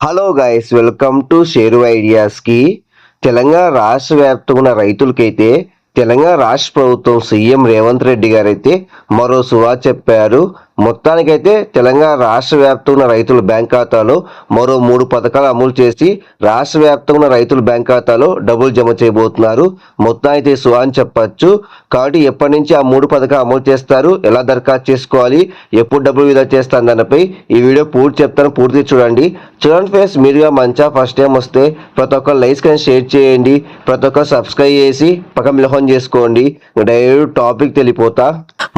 Hello guys welcome to Sheru ఐడియాస్కి Telangana రాష్ట్ర వ్యాప్తంగా ఉన్న రైతులకైతే తెలంగాణ రాష్ట్ర ప్రభుత్వం సీఎం రేవంత్ రెడ్డి గారైతే మరో సువా చెప్పారు. మొత్తానికైతే తెలంగాణ రాష్ట్ర వ్యాప్తంగా ఉన్న రైతుల బ్యాంక్ ఖాతాలో మరో మూడు పథకాలు అమలు చేసి రాష్ట్ర వ్యాప్తంగా ఉన్న రైతుల బ్యాంక్ ఖాతాలో డబ్బులు జమ చేయబోతున్నారు. మొత్తానికి సువా అని చెప్పచ్చు. కాబట్టి ఎప్పటి నుంచి ఆ మూడు పథకాలు అమలు చేస్తారు ఎలా దరఖాస్తు చేసుకోవాలి ఎప్పుడు డబ్బులు విధా చేస్తాను దానిపై ఈ వీడియో పూర్తి చెప్తాను పూర్తి చూడండి. చూడండి ఫ్రెండ్స్ మీరుగా మంచిగా ఫస్ట్ టైం వస్తే ప్రతి ఒక్కరు లైక్స్ కానీ షేర్ చేయండి ప్రతి ఒక్కరు సబ్స్క్రైబ్ చేసి పక్కన మిలహోన్ చేసుకోండి. డైరెక్ట్ టాపిక్ తెలిపోతా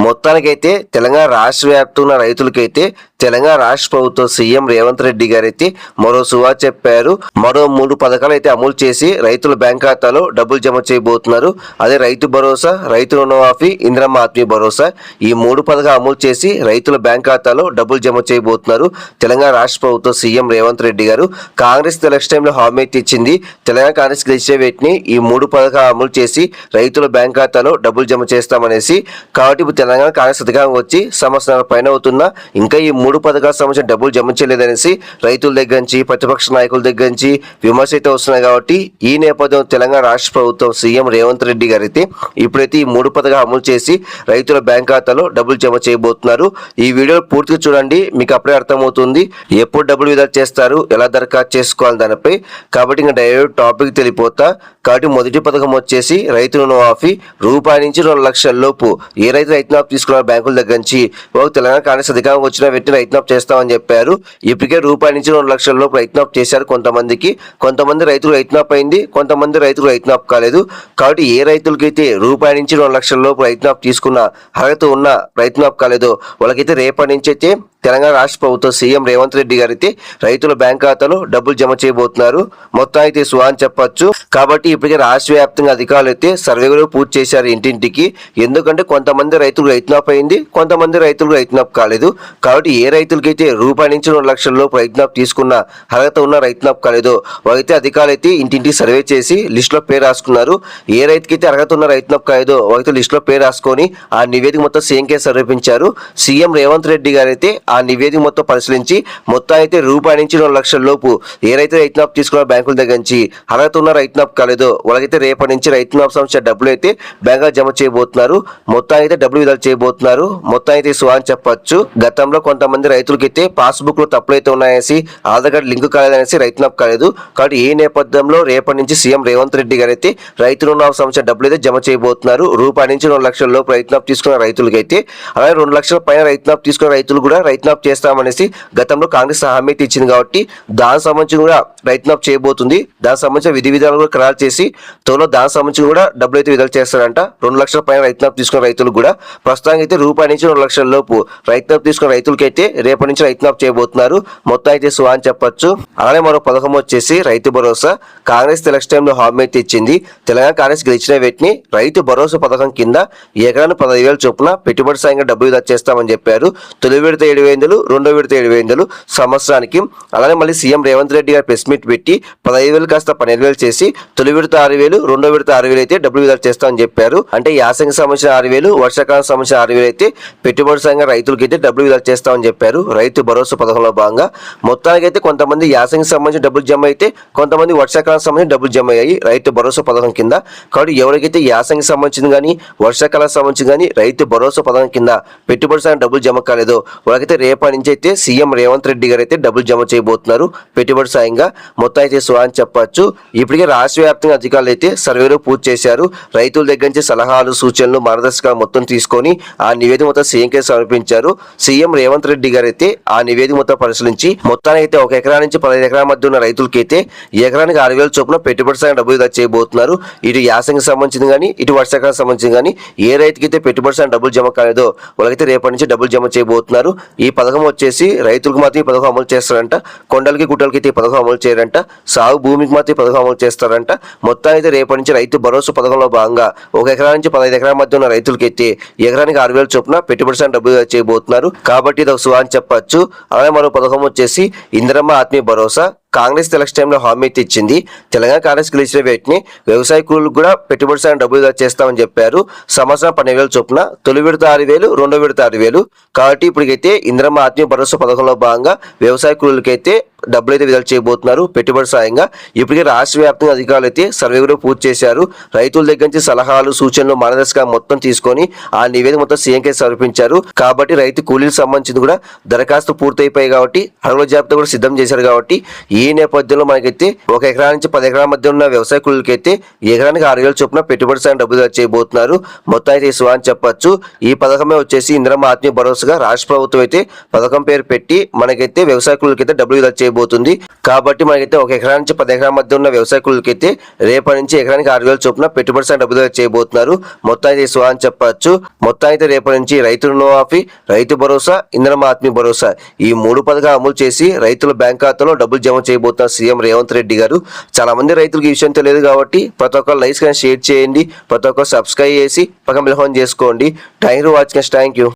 మొత్తానికైతే తెలంగాణ రాష్ట్ర వ్యాప్తంగా ఉన్న రైతులకైతే తెలంగాణ రాష్ట్ర ప్రభుత్వం సీఎం రేవంత్ రెడ్డి గారైతే మరో సువా చెప్పారు. మరో మూడు పథకాలు అయితే అమలు చేసి రైతుల బ్యాంక్ ఖాతాలో డబ్బులు జమ చేయబోతున్నారు. అదే రైతు భరోసా రైతు రుణమాఫీ ఇంద్రమ్మ ఆత్మీయ భరోసా ఈ మూడు పథకాలు అమలు చేసి రైతుల బ్యాంక్ ఖాతాలో డబ్బులు జమ చేయబోతున్నారు. తెలంగాణ రాష్ట్ర ప్రభుత్వం సీఎం రేవంత్ రెడ్డి గారు కాంగ్రెస్ ఎలక్షన్ టైంలో హామీ అయితే ఇచ్చింది. తెలంగాణ కాంగ్రెస్ గెలిచే వీటిని ఈ మూడు పథకాలు అమలు చేసి రైతుల బ్యాంక్ ఖాతాలో డబ్బులు జమ చేస్తామనేసి కాబట్టి ఇప్పుడు తెలంగాణ కాంగ్రెస్ అధికారం వచ్చి సంవత్సరాల పైన అవుతున్నా ఇంకా ఈ మూడు మూడు పథకాలకు సంబంధించిన డబ్బులు జమ చేయలేదనేసి రైతుల దగ్గర నుంచి ప్రతిపక్ష నాయకుల దగ్గర నుంచి విమర్శ అయితే వస్తున్నాయి కాబట్టి ఈ నేపథ్యం తెలంగాణ రాష్ట్ర ప్రభుత్వం సీఎం రేవంత్ రెడ్డి గారు అయితే ఇప్పుడైతే ఈ మూడు పథకాలు అమలు చేసి రైతుల బ్యాంక్ ఖాతాలో డబ్బులు జమ చేయబోతున్నారు. ఈ వీడియో పూర్తిగా చూడండి మీకు అప్పుడే అర్థమవుతుంది ఎప్పుడు డబ్బులు విడుదల చేస్తారు ఎలా దరఖాస్తు చేసుకోవాలి దానిపై. కాబట్టి ఇంకా డైరెక్ట్ టాపిక్ తెలిపోతా కాబట్టి మొదటి పథకం వచ్చేసి రైతు రుణమాఫీ రూపాయి నుంచి రెండు లక్షల లోపు. ఏ రైతు రైతు నాపు తీసుకున్న బ్యాంకుల దగ్గర నుంచి? ఒక తెలంగాణ కాంగ్రెస్ అధికారం వచ్చిన వ్యక్తి ప్రయత్నం చేస్తామని చెప్పారు. ఇప్పటికే రూపాయి నుంచి రెండు లక్షల లోపు చేశారు కొంతమందికి. కొంతమంది రైతులు రైతు అయింది కొంతమంది రైతులు రైతు నాపు కాలేదు. కాబట్టి ఏ రైతులకైతే రూపాయి నుంచి రెండు లక్షల లోపు రైతు తీసుకున్న అర్హత ఉన్న రైతు నాపు కాలేదో వాళ్ళకైతే రేపటి నుంచి అయితే తెలంగాణ రాష్ట్ర ప్రభుత్వం సీఎం రేవంత్ రెడ్డి గారైతే రైతుల బ్యాంక్ ఖాతాలో డబ్బులు జమ చేయబోతున్నారు. మొత్తం అయితే సువా అని చెప్పొచ్చు. కాబట్టి ఇప్పటికే రాష్ట్ర వ్యాప్తంగా అధికారులు అయితే సర్వేలు పూర్తి చేశారు ఇంటింటికి. ఎందుకంటే కొంతమంది రైతులు రైతునాప్ అయింది కొంతమంది రైతులు రైతునాప్ కాలేదు. కాబట్టి ఏ ఏ రైతులకైతే రూపాయి నుంచి రెండు లక్షల రైతునాప్ తీసుకున్న అర్హత ఉన్న రైతునాప్ కాలేదో వాళ్ళైతే అధికారులు అయితే ఇంటింటికి సర్వే చేసి లిస్టులో పేరు రాసుకున్నారు. ఏ రైతుకైతే అర్హత ఉన్న రైతునాప్ కాలేదో వైతే లిస్టులో పేరు రాసుకొని ఆ నివేదిక మొత్తం సీఎం కే సమర్పించారు. సీఎం రేవంత్ రెడ్డి గారైతే ఆ నివేదిక మొత్తం పరిశీలించి మొత్తం అయితే రూపాయి నుంచి రెండు లక్షల లోపు ఏ రైతు రైతునాప్ తీసుకున్న బ్యాంకుల దగ్గర నుంచి అర్హత ఉన్న రైతునాప్ కాలేదో వాళ్ళకైతే రేపటి నుంచి రైతునాప్ సంస్థ డబ్బులు అయితే బ్యాంకులో జమ చేయబోతున్నారు. మొత్తం అయితే డబ్బులు విడుదల చేయబోతున్నారు. మొత్తం అయితే సువా అని చెప్పొచ్చు. గతంలో కొంతమంది మంది రైతులకైతే పాస్బుక్లో తప్పులు అయితే ఉన్నాయనేసి ఆధార్ కార్డు లింక్ కాలేదనేసి రైతునాప్ కాలేదు కాబట్టి ఈ నేపథ్యంలో రేపటి నుంచి సీఎం రేవంత్ రెడ్డి గారు అయితే రైతు రుణమాఫీ సంస్థ డబ్బులు అయితే జమ చేయబోతున్నారు. రూపాయి నుంచి రెండు లక్షల లోపు రైతునాప్ తీసుకున్న రైతులకైతే అలాగే రెండు లక్షల పైన రైతునాప్ తీసుకున్న రైతులు కూడా రైతునాప్ చేస్తామనేసి గతంలో కాంగ్రెస్ హామీ ఇచ్చింది కాబట్టి దానికి సంబంధించి కూడా రైతునాప్ చేయబోతుంది. దానికి సంబంధించిన విధి విధానాలు కూడా ఖరారు చేసి త్వరలో దానికి సంబంధించి కూడా డబ్బులు అయితే విడుదల చేస్తారంట. రెండు లక్షల పైన రైతునాప్ తీసుకున్న రైతులు కూడా. ప్రస్తుతానికి అయితే రూపాయి నుంచి రెండు లక్షల లోపు రైతునాప్ తీసుకున్న రైతులకైతే రేపటి నుంచి రైతునాప్ చేయబోతున్నారు. మొత్తం అయితే సువా అని చెప్పొచ్చు. అలాగే మరో పథకం వచ్చేసి రైతు భరోసా. కాంగ్రెస్ ఎలక్షన్ టైంలో హామీ అయితే ఇచ్చింది. తెలంగాణ కాంగ్రెస్ గెలిచిన వీటిని రైతు భరోసా పథకం కింద ఎకరాను పదహైదు వేల చొప్పున పెట్టుబడి సాయంగా డబ్బులు విడుదల చేస్తామని చెప్పారు. తొలి విడత ఏడు వేలు రెండో విడత ఏడు వేలు సంవత్సరానికి. అలానే మళ్ళీ సీఎం రేవంత్ రెడ్డి గారు ప్రెస్ మీట్ పెట్టి పదహైదు వేలు కాస్త పన్నెండు వేలు చేసి తొలి విడత ఆరు వేలు రెండో విడత ఆరు వేలు అయితే డబ్బులు విడుదల చేస్తామని చెప్పారు. అంటే యాసంగి సంబంధించిన ఆరు వేలు వర్షాకాలం సంబంధించిన ఆరు వేలు అయితే పెట్టుబడి సాయంగా రైతులకి అయితే డబ్బులు విడుదల చేస్తామని చెప్పారు. చెప్పారు. రైతు భరోసా పథకంలో భాగంగా మొత్తానికి అయితే కొంతమంది యాసంగి సంబంధించిన డబ్బులు జమ అయితే కొంతమంది వర్షాకాలం సంబంధించిన డబ్బులు జమ అయ్యాయి రైతు భరోసా పథకం కింద. కాబట్టి ఎవరికైతే యాసంగి సంబంధించింది కానీ వర్షాకాలం సంబంధించి కానీ రైతు భరోసా పథకం కింద పెట్టుబడి సాయం డబ్బులు జమ కాలేదో. వాళ్ళకైతే రేపటి నుంచి అయితే సీఎం రేవంత్ రెడ్డి గారు అయితే డబ్బులు జమ చేయబోతున్నారు పెట్టుబడి సాయంగా. మొత్తం అయితే సో అని చెప్పొచ్చు. ఇప్పటికే రాష్ట్ర వ్యాప్తంగా అధికారులు అయితే సర్వేలు పూర్తి చేశారు. రైతుల దగ్గర నుంచి సలహాలు సూచనలు మార్గదర్శకాలు మొత్తం తీసుకొని ఆ నివేదిక మొత్తం సీఎంకే సమర్పించారు. సీఎం రేవంత్ రెడ్డి గారు అయితే ఆ నివేదిక మొత్తం పరిశీలించి మొత్తానికి అయితే ఒక ఎకరా నుంచి పదహైదు ఎకరాల మధ్య ఉన్న రైతులకి అయితే ఎకరానికి ఆరు వేల చొప్పున పెట్టుబడి సాయం డబ్బులు చేయబోతున్నారు. ఇటు యాసంగి సంబంధించింది కానీ ఇటు వర్షాకాలం సంబంధించింది కానీ ఏ రైతుకి అయితే పెట్టుబడి సాయం డబ్బులు జమ కాలేదో వాళ్ళకైతే రేపటి నుంచి డబ్బులు జమ చేయబోతున్నారు. ఈ పథకం వచ్చేసి రైతులకు మాత్రం ఈ పథకం అమలు చేస్తారంట. కొండలకి గుట్టలకి అయితే ఈ పథకం అమలు చేయరంట. సాగు భూమికి మాత్రం ఈ పథకం అమలు చేస్తారంట. మొత్తానికి అయితే రేపటి నుంచి రైతు భరోసా పథకంలో భాగంగా ఒక ఎకరా నుంచి పదహైదు ఎకరాల మధ్య ఉన్న రైతులకి అయితే ఎకరానికి ఆరు వేల చొప్పున పెట్టుబడి సాయం డబ్బులు చేయబోతున్నారు. కాబట్టి ఇది ఒక అని చెప్పచ్చు. అలాగే మరో పథకం వచ్చేసి ఇందిరమ్మ ఆత్మీయ భరోసా. కాంగ్రెస్ ఎలక్షన్ టైంలో హామీ అయితే ఇచ్చింది. తెలంగాణ కాంగ్రెస్ గెలిచిన వీటిని వ్యవసాయ కూలీలకు కూడా పెట్టుబడి సాయం డబ్బులు చేస్తామని చెప్పారు. సంవత్సరం పన్నెండు వేల చొప్పున తొలి విడత ఆరు వేలు రెండో విడత ఆరు వేలు. కాబట్టి ఇప్పటికైతే ఇంద్రమ్మ ఆత్మీయ భరోసా పథకంలో భాగంగా వ్యవసాయ కూలీలకైతే డబ్బులు అయితే విడుదల చేయబోతున్నారు పెట్టుబడి సాయంగా. ఇప్పటికే రాష్ట్ర వ్యాప్తంగా అధికారులు అయితే సర్వే కూడా పూర్తి చేశారు. రైతుల దగ్గర నుంచి సలహాలు సూచనలు మార్గదర్శకాలు మొత్తం తీసుకొని ఆ నివేదిక మొత్తం సీఎంకే సమర్పించారు. కాబట్టి రైతు కూలీలకు సంబంధించింది కూడా దరఖాస్తు పూర్తయిపోయాయి కాబట్టి అడవుల జాబితా కూడా సిద్ధం చేశారు కాబట్టి ఈ ఈ నేపథ్యంలో మనకైతే ఒక ఎకరా నుంచి పది ఎకరాల మధ్య ఉన్న వ్యవసాయ కూలీలకి అయితే ఎకరానికి ఆరు వేల చొప్పున పెట్టుబడి సాయం డబ్బులు చేయబోతున్నారు. మొత్తం అయితే ఇసువ అని చెప్పొచ్చు. ఈ పథకమే వచ్చేసి ఇందిరమ్మ ఆత్మీయ భరోసాగా రాష్ట్ర ప్రభుత్వం అయితే పథకం పేరు పెట్టి మనకైతే వ్యవసాయ కూలీలకి డబ్బులు విడుదల చేయబోతుంది. కాబట్టి మనకైతే ఒక ఎకరా నుంచి పది ఎకరాల మధ్య ఉన్న వ్యవసాయ కూలీలకి రేపటి నుంచి ఎకరానికి ఆరు వేల చొప్పున పెట్టుబడి సాయం డబ్బులు చేయబోతున్నారు. మొత్తం అయితే ఇసువ అని చెప్పొచ్చు. మొత్తం అయితే రేపటి నుంచి రైతు రుణమాఫీ రైతు భరోసా ఇంధనం ఆత్మీయ భరోసా ఈ మూడు పథకాలు అమలు చేసి రైతుల బ్యాంక్ ఖాతాలో డబ్బులు జమ చేయబోతున్న సీఎం రేవంత్ రెడ్డి గారు. చాలా మంది రైతులకు ఈ విషయం తెలియదు కాబట్టి ప్రతి ఒక్కరు లైక్స్ కానీ షేర్ చేయండి. ప్రతి ఒక్కరు సబ్స్క్రైబ్ చేసి పక్కన బిల్హోన్ చేసుకోండి. Thank you watching. Thank you.